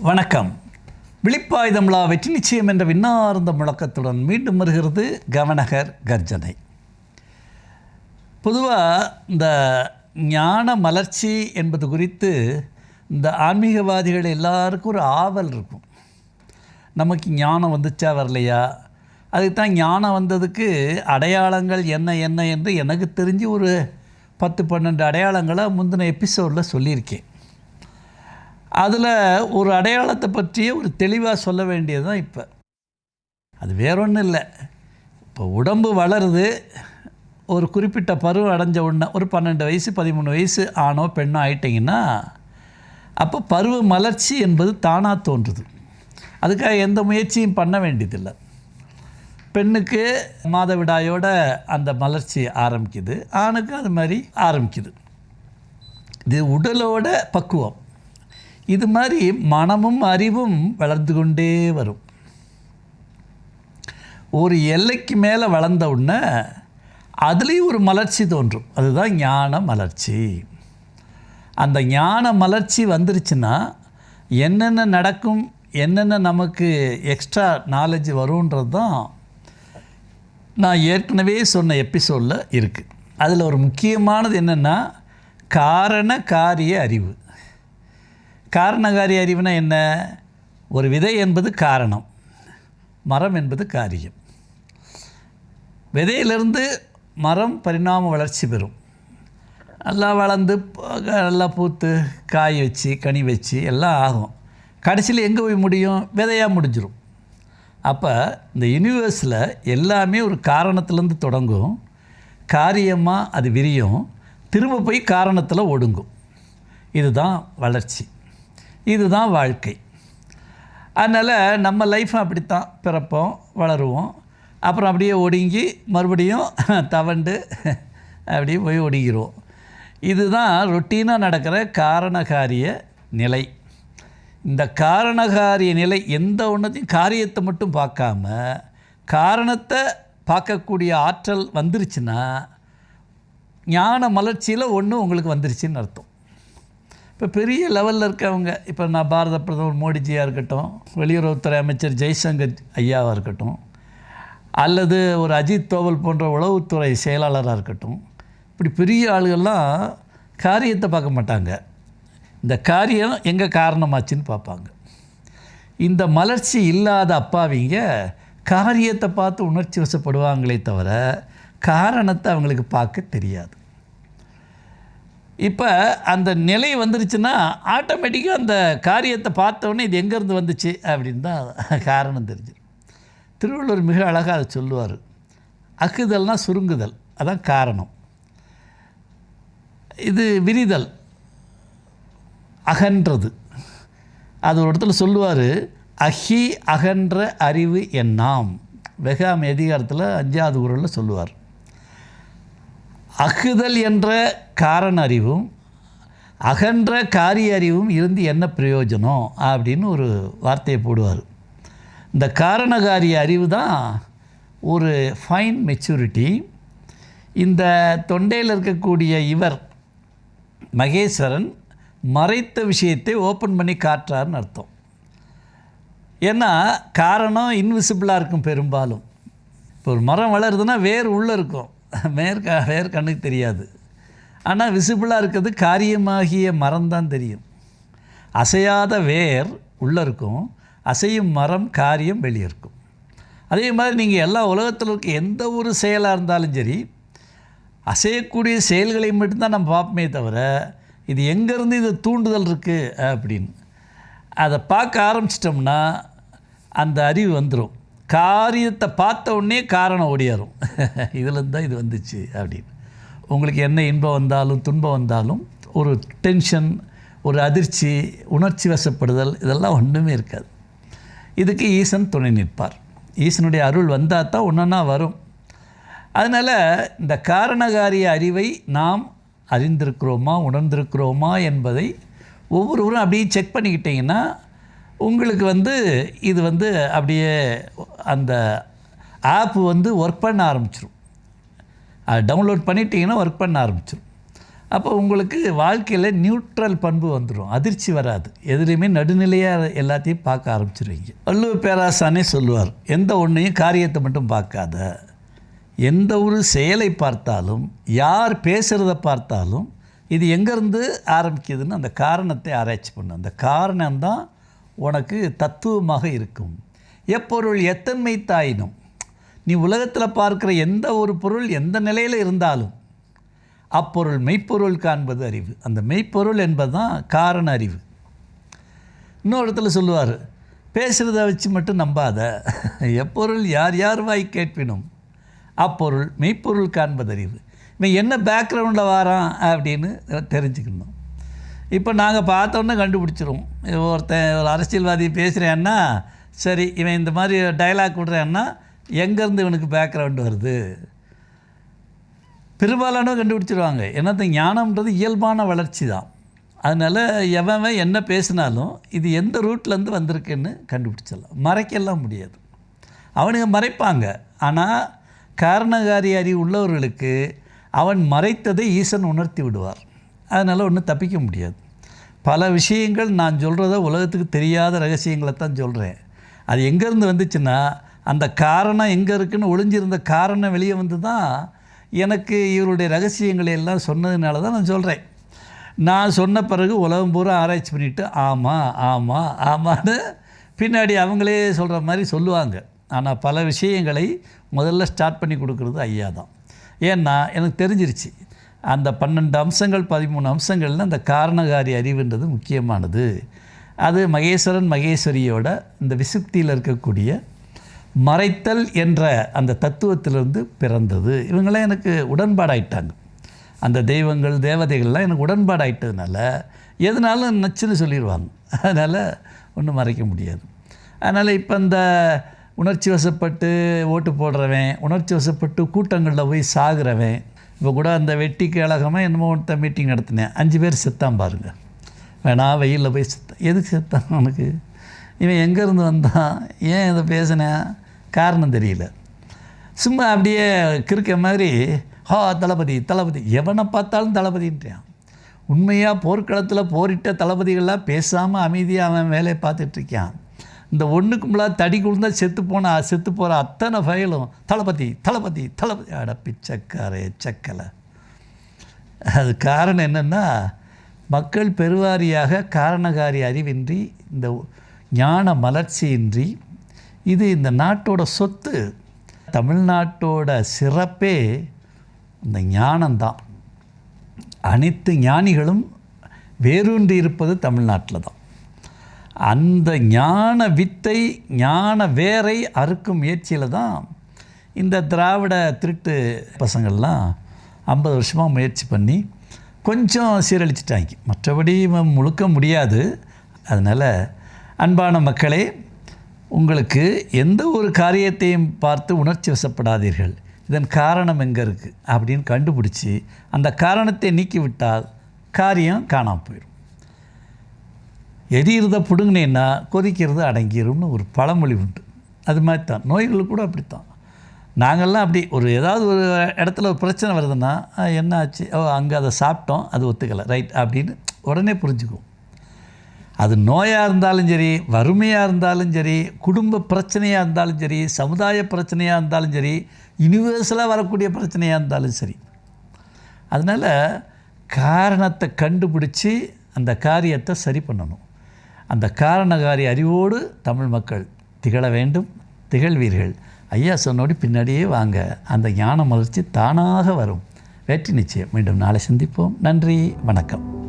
வணக்கம். விழிப்பாயுதம்லா வெற்றி நிச்சயம் என்ற விண்ணார்ந்த முழக்கத்துடன் மீண்டும் வருகிறது கவனகர் கர்ஜனை. பொதுவாக இந்த ஞான மலர்ச்சி என்பது குறித்து இந்த ஆன்மீகவாதிகள் எல்லாருக்கும் ஒரு ஆவல் இருக்கும். நமக்கு ஞானம் வந்துச்சா வரலையா? அதுக்கு தான் ஞானம் வந்ததுக்கு அடையாளங்கள் என்ன என்ன என்று எனக்கு தெரிஞ்சு ஒரு பத்து பன்னெண்டு அடையாளங்களை முந்தின எபிசோடில் சொல்லியிருக்கேன். அதில் ஒரு அடையாளத்தை பற்றிய ஒரு தெளிவாக சொல்ல வேண்டியது தான் இப்போ. அது வேற ஒன்றும் இல்லை. இப்போ உடம்பு வளருது. ஒரு குறிப்பிட்ட பருவம் அடைஞ்ச உடனே ஒரு பன்னெண்டு வயசு பதிமூணு வயசு ஆணோ பெண்ணோ ஆயிட்டிங்கன்னா அப்போ பருவ மலர்ச்சி என்பது தானாக தோன்றுது. அதுக்காக எந்த முயற்சியும் பண்ண வேண்டியதில்லை. பெண்ணுக்கு மாதவிடாயோட அந்த மலர்ச்சி ஆரம்பிக்குது. ஆணுக்கு அது மாதிரி ஆரம்பிக்குது. இது உடலோட பக்குவம். இது மாதிரி மனமும் அறிவும் வளர்ந்து கொண்டே வரும். ஒரு எல்லைக்கு மேலே வளர்ந்த உடனே அதுலேயும் ஒரு மலர்ச்சி தோன்றும். அதுதான் ஞான மலர்ச்சி. அந்த ஞான மலர்ச்சி வந்துருச்சுன்னா என்னென்ன நடக்கும் என்னென்ன நமக்கு எக்ஸ்ட்ரா நாலேஜ் வரும்ன்றது தான் நான் ஏற்கனவே சொன்ன எபிசோடில் இருக்குது அதில் ஒரு முக்கியமானது என்னென்னா காரண காரிய அறிவு. காரணகாரிய அறிவுனா என்ன? ஒரு விதை என்பது காரணம். மரம் என்பது காரியம். விதையிலிருந்து மரம் பரிணாம வளர்ச்சி பெறும். நல்லா வளர்ந்து நல்லா பூத்து காய் வச்சு கனி வச்சு எல்லாம் ஆகும். கடைசியில் எங்கே போய் முடியும்? விதையாக முடிஞ்சிடும் அப்போ இந்த யூனிவர்ஸில் எல்லாமே ஒரு காரணத்துலேருந்து தொடங்கும். காரியமாக அது விரியும். திரும்ப போய் காரணத்தில் ஒடுங்கும். இதுதான் வளர்ச்சி. இதுதான் வாழ்க்கை. அதனால் நம்ம லைஃப்பும் அப்படித்தான் பிறப்போம் வளருவோம். அப்புறம் அப்படியே ஒடுங்கி மறுபடியும் தவண்டு அப்படியே போய் ஒடுங்கிடுவோம் இதுதான் ரொட்டீனாக நடக்கிற காரணகாரிய நிலை. இந்த காரணகாரிய நிலை எந்த ஒன்றத்தையும் காரியத்தை மட்டும் பார்க்காம காரணத்தை பார்க்கக்கூடிய ஆற்றல் வந்துருச்சுன்னா ஞான மலர்ச்சியில் ஒன்று உங்களுக்கு வந்துருச்சுன்னு அர்த்தம். இப்போ பெரிய லெவலில் இருக்கவங்க இப்போ நான் பாரத பிரதமர் மோடிஜியாக இருக்கட்டும் வெளியுறவுத்துறை அமைச்சர் ஜெய்சங்கர் ஐயாவாக இருக்கட்டும் அல்லது ஒரு அஜித் தோவல் போன்ற உளவுத்துறை செயலாளராக இருக்கட்டும் இப்படி பெரிய ஆளுகள்லாம் காரியத்தை பார்க்க மாட்டாங்க. இந்த காரியம் எங்கே காரணமாச்சுன்னு பார்ப்பாங்க. இந்த மலர்ச்சி இல்லாத அப்பாவிங்க காரியத்தை பார்த்து உணர்ச்சி வசப்படுவாங்களே தவிர காரணத்தை அவங்களுக்கு பார்க்க தெரியாது. இப்போ அந்த நிலை வந்துருச்சுன்னா ஆட்டோமேட்டிக்காக அந்த காரியத்தை பார்த்தோன்னே இது எங்கேருந்து வந்துச்சு அப்படின்னு தான் காரணம் தெரிஞ்சு திருவள்ளுவர் மிக அழகாக அதை சொல்லுவார். அக்குதல்னா சுருங்குதல் அதான் காரணம். இது விரிதல் அகன்றது. அது ஒரு இடத்துல சொல்லுவார் அஹி அகன்ற அறிவு என்னாம் வெகாம் அதிகாரத்தில் அஞ்சாவது குரலில் சொல்லுவார். அகுதல் என்ற காரண அறிவும் அகன்ற காரிய அறிவும் இருந்து என்ன பிரயோஜனம் அப்படின்னு ஒரு வார்த்தையை போடுவார். இந்த காரணகாரிய அறிவு தான் ஒரு ஃபைன் மெச்சூரிட்டி இந்த தொண்டையில் இருக்கக்கூடிய இவர் மகேஸ்வரன் மறைத்த விஷயத்தை ஓப்பன் பண்ணி காட்டுறாருன்னு அர்த்தம். ஏன்னா காரணம் இன்விசிபிளாக இருக்கும் பெரும்பாலும். இப்போ ஒரு மரம் வளருதுன்னா வேர் உள்ளே இருக்கும். மேற்க வேறு கண்ணுக்கு தெரியாது. ஆனால் விசிபிளாக இருக்கிறது காரியமாகிய மரம் தான் தெரியும். அசையாத வேர் உள்ளே இருக்கும் அசையும் மரம் காரியம் வெளியே இருக்கும். அதே மாதிரி நீங்கள் எல்லா உலகத்தில் இருக்க எந்த ஒரு செயலாக இருந்தாலும் சரி அசையக்கூடிய செயல்களை மட்டும்தான் நம்ம பார்ப்போமே தவிர இது எங்கேருந்து இது தூண்டுதல் இருக்குது அப்படின்னு அதை பார்க்க ஆரம்பிச்சிட்டோம்னா அந்த அறிவு வந்துடும் காரியத்தை பார்த்த உடனே காரணம் ஓடியாரும். இதுலேருந்து தான் இது வந்துச்சு அப்படின்னு. உங்களுக்கு என்ன இன்பம் வந்தாலும் துன்பம் வந்தாலும் ஒரு டென்ஷன் ஒரு அதிர்ச்சி உணர்ச்சி வசப்படுதல் இதெல்லாம் ஒன்றுமே இருக்காது. இதுக்கு ஈசன் துணை நிற்பார். ஈசனுடைய அருள் வந்தால் தான் ஒன்றா வரும். அதனால் இந்த காரணகாரிய அறிவை நாம் அறிந்திருக்கிறோமா உணர்ந்திருக்கிறோமா என்பதை ஒவ்வொருவரும் அப்படியே செக் பண்ணிக்கிட்டிங்கன்னா உங்களுக்கு வந்து இது வந்து அப்படியே அந்த ஆப் வந்து ஒர்க் பண்ண ஆரம்பிச்சிடும் அதை டவுன்லோட் பண்ணிட்டீங்கன்னா ஒர்க் பண்ண ஆரம்பிச்சிடும் அப்போ உங்களுக்கு வாழ்க்கையில் நியூட்ரல் பண்பு வந்துடும் அதிர்ச்சி வராது. எதுலேயுமே நடுநிலையாக எல்லாத்தையும் பார்க்க ஆரம்பிச்சிருவீங்க. வள்ளுவர் பேராசானே சொல்லுவார் எந்த ஒன்றையும் காரியத்தை மட்டும் பார்க்காத. எந்த ஒரு செயலை பார்த்தாலும் யார் பேசுகிறத பார்த்தாலும் இது எங்கேருந்து ஆரம்பிக்குதுன்னு அந்த காரணத்தை ஆராய்ச்சி பண்ணும் அந்த காரணம்தான் உனக்கு தத்துவமாக இருக்கும். எப்பொருள் எத்தன்மை தாயினும் நீ உலகத்தில் பார்க்குற எந்த ஒரு பொருள் எந்த நிலையில் இருந்தாலும் அப்பொருள் மெய்ப்பொருள் காண்பது அறிவு. அந்த மெய்ப்பொருள் என்பது தான் காரண அறிவு. இன்னொரு இடத்துல சொல்லுவார் பேசுகிறத வச்சு மட்டும் நம்பாத. எப்பொருள் யார் யார் வாய் கேட்பினும் அப்பொருள் மெய்ப்பொருள் காண்பது அறிவு. இவன் என்ன பேக்ரவுண்டில் வாரான் அப்படின்னு தெரிஞ்சுக்கணும். இப்போ நாங்கள் பார்த்தோன்னே கண்டுபிடிச்சிருவோம். ஒருத்தன் ஒரு அரசியல்வாதி பேசுகிறேன்னா சரி இவன் இந்த மாதிரி டைலாக் விடுறான்னா எங்கேருந்து இவனுக்கு பேக்ரவுண்டு வருது? பெரும்பாலானவங்க கண்டுபிடிச்சிருவாங்க. என்னத்த ஞானம்ன்றது இயல்பான வளர்ச்சி தான். அதனால் எவன் என்ன பேசினாலும் இது எந்த ரூட்லேருந்து வந்திருக்குன்னு கண்டுபிடிச்சிடலாம். மறைக்கலாம் முடியாது. அவனுங்க மறைப்பாங்க. ஆனால் காரணகாரி அறிவு உள்ளவர்களுக்கு அவன் மறைத்ததை ஈசன் உணர்த்தி விடுவார். அதனால் ஒன்றும் தப்பிக்க முடியாது. பல விஷயங்கள் நான் சொல்கிறத உலகத்துக்கு தெரியாத ரகசியங்களை தான் சொல்கிறேன் அது எங்கேருந்து வந்துச்சுன்னா அந்த காரணம் எங்கே இருக்குன்னு ஒளிஞ்சிருந்த காரணம் வெளியே வந்து தான் எனக்கு இவருடைய ரகசியங்களை எல்லாம் சொன்னதுனால தான் நான் சொல்கிறேன் நான் சொன்ன பிறகு உலகம் பூரா ஆராய்ச்சி பண்ணிவிட்டு ஆமாம் ஆமாம் ஆமான்னு பின்னாடி அவங்களே சொல்கிற மாதிரி சொல்லுவாங்க. ஆனால் பல விஷயங்களை முதல்ல ஸ்டார்ட் பண்ணி கொடுக்குறது ஐயா தான். ஏன்னா எனக்கு தெரிஞ்சிருச்சு. அந்த பன்னெண்டு அம்சங்கள் பதிமூணு அம்சங்களில் அந்த காரணகாரி அறிவுன்றது முக்கியமானது. அது மகேஸ்வரன் மகேஸ்வரியோட இந்த விசுக்தியில் இருக்கக்கூடிய மறைத்தல் என்ற அந்த தத்துவத்திலிருந்து பிறந்தது. இவங்களாம் எனக்கு உடன்பாடாயிட்டாங்க. அந்த தெய்வங்கள் தேவதைகள்லாம் எனக்கு உடன்பாடாயிட்டதுனால எதுனாலும் நச்சுன்னு சொல்லிடுவாங்க அதனால் ஒன்றும் மறைக்க முடியாது. அதனால் இப்போ இந்த உணர்ச்சி வசப்பட்டு ஓட்டு போடுறவன் உணர்ச்சி வசப்பட்டு கூட்டங்களில் போய் சாகுறவன் இப்போ கூட அந்த வெட்டி கழகமாக என்னமோ ஒருத்த மீட்டிங் நடத்தினேன். அஞ்சு பேர் செத்தான் பாருங்க. வேணா வெயிலில் போய் செத்தான் எதுக்கு செத்தான் அவனுக்கு? இவன் எங்கேருந்து வந்தான்? ஏன் இதை பேசினேன் காரணம் தெரியல. சும்மா அப்படியே கிறுக்க மாதிரி ஹோ தளபதி தளபதி. எவனை பார்த்தாலும் தளபதின்றான் உண்மையாக போர்க்களத்தில் போரிட்ட தளபதிகள்லாம் பேசாமல் அமைதியாக அவன் வேலையை பார்த்துட்ருக்கான் இந்த ஒன்றுக்கும்பலா தடி குழுந்தா செத்து போன செத்து போகிற அத்தனை ஃபைலும் தளபதி தளபதி தளபதி. அட பிச்சக்காரே சக்கலை. அது காரணம் என்னென்னா மக்கள் பெருவாரியாக காரணகாரி அறிவின்றி இந்த ஞான மலர்ச்சியின்றி இது இந்த நாட்டோட சொத்து. தமிழ்நாட்டோட சிறப்பே இந்த ஞானம்தான். அனைத்து ஞானிகளும் வேரூன்றி இருப்பது தமிழ்நாட்டில் தான். அந்த ஞான வித்தை ஞான வேரை அறுக்கும் முயற்சியில் தான் இந்த திராவிட திருட்டு பசங்கள்லாம் ஐம்பது வருஷமாக முயற்சி பண்ணி கொஞ்சம் சீரழிச்சிட்டாங்க. மற்றபடி முழுக்க முடியாது. அதனால் அன்பான மக்களே உங்களுக்கு எந்த ஒரு காரியத்தையும் பார்த்து உணர்ச்சி வசப்படாதீர்கள். இதன் காரணம் எங்கே இருக்குது அப்படின்னு கண்டுபிடிச்சி அந்த காரணத்தை நீக்கிவிட்டால் காரியம் காணாமல் போயிடும் எரியிறதை பிடுங்கினேன்னா கொதிக்கிறது அடங்கிரும்னு ஒரு பழமொழி உண்டு. அது மாதிரி தான் நோய்கள் கூட அப்படி தான் நாங்கள்லாம் அப்படி ஒரு ஏதாவது ஒரு இடத்துல ஒரு பிரச்சனை வருதுன்னா என்ன ஆச்சு? ஓ அங்கே அதை சாப்பிட்டோம் அது ஒத்துக்கலை. ரைட் அப்படின்னு உடனே புரிஞ்சுக்குவோம். அது நோயாக இருந்தாலும் சரி வறுமையாக இருந்தாலும் சரி குடும்ப பிரச்சனையாக இருந்தாலும் சரி சமுதாய பிரச்சனையாக இருந்தாலும் சரி யூனிவர்சலாக வரக்கூடிய பிரச்சனையாக இருந்தாலும் சரி. அதனால் காரணத்தை கண்டுபிடிச்சி அந்த காரியத்தை சரி பண்ணணும். அந்த காரணகாரி அறிவோடு தமிழ் மக்கள் திகழ வேண்டும் திகழ்வீர்கள். ஐயா சொன்னோடி பின்னாடியே வாங்க. அந்த ஞான மலர்ச்சி தானாக வரும். வெற்றி நிச்சயம். மீண்டும் நாளை சந்திப்போம். நன்றி. வணக்கம்.